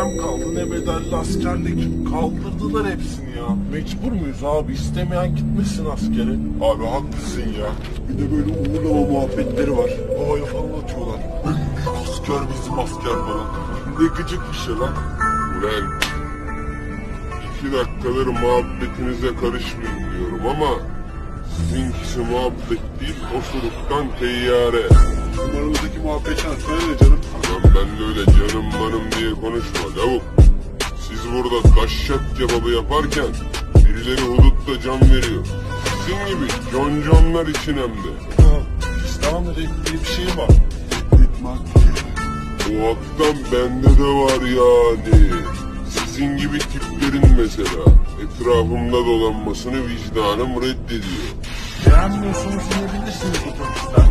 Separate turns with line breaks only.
dönem kaldı ne bedelli askerlik. Kaldırdılar hepsini ya. Mecbur muyuz abi? İstemeyen gitmesin askere. Abi haklısın ya. Bir de böyle uğurlama muhabbetleri var. Havaya falan atıyorlar. asker bizim asker falan. Ne gıcık bir şey lan.
Ulan iki dakikadır muhabbetinize karışmayın diyorum ama sizinkisi muhabbet değil osuruktan teyyare.
Numaramızdaki muhabbet şartları ne canım?
Lan benle öyle canım konuşma lavuk. Siz burada taşşat kebabı yaparken birileri hudutta can veriyor. Sizin gibi conconlar için hem de.
İslam diye bir şey var.
O haktan bende de var yani. Sizin gibi tiplerin mesela etrafımda dolanmasını vicdanım reddediyor.
Beğenmiyorsanız inebilirsiniz otobüsten.